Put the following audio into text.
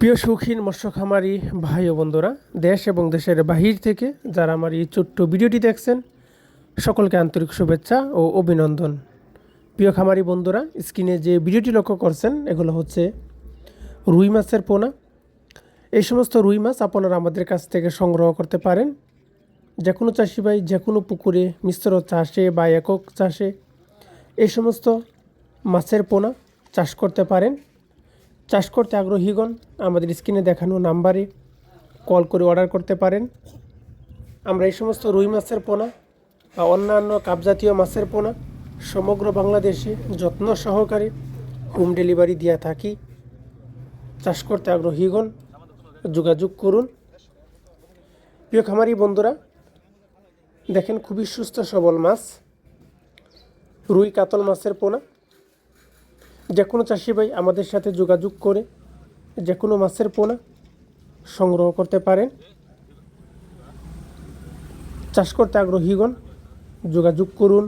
প্রিয় শৌখিন মৎস্য খামারি ভাই ও বন্ধুরা, দেশ এবং দেশের বাহির থেকে যারা আমার এই ছোট্ট ভিডিওটি দেখছেন, সকলকে আন্তরিক শুভেচ্ছা ও অভিনন্দন। প্রিয় খামারি বন্ধুরা, স্ক্রিনে যে ভিডিওটি লক্ষ্য করছেন, এগুলো হচ্ছে রুই মাছের পোনা। এই সমস্ত রুই মাছ আপনারা আমাদের কাছ থেকে সংগ্রহ করতে পারেন। যে কোনো চাষি ভাই যে কোনো পুকুরে, মিশ্র চাষে বা একক চাষে এই সমস্ত মাছের পোনা চাষ করতে পারেন। চাষ করতে আগ্রহীগণ, আমাদের স্ক্রিনে দেখানো নাম্বারে কল করে অর্ডার করতে পারেন। আমরা এই সমস্ত রুই মাছের পোনা বা অন্যান্য কাপজাতীয় মাছের পোনা সমগ্র বাংলাদেশে যত্ন সহকারে হোম ডেলিভারি দিয়ে থাকি। চাষ করতে আগ্রহীগণ, যোগাযোগ করুন। প্রিয় খামারি বন্ধুরা, দেখেন খুবই সুস্থ সবল মাছ, রুই কাতল মাছের পোনা। যে কোনো চাষি ভাই আমাদের সাথে যোগাযোগ করে যে কোনো মাছের পোনা সংগ্রহ করতে পারেন। চাষ করতে আগ্রহীগণ যোগাযোগ করুন।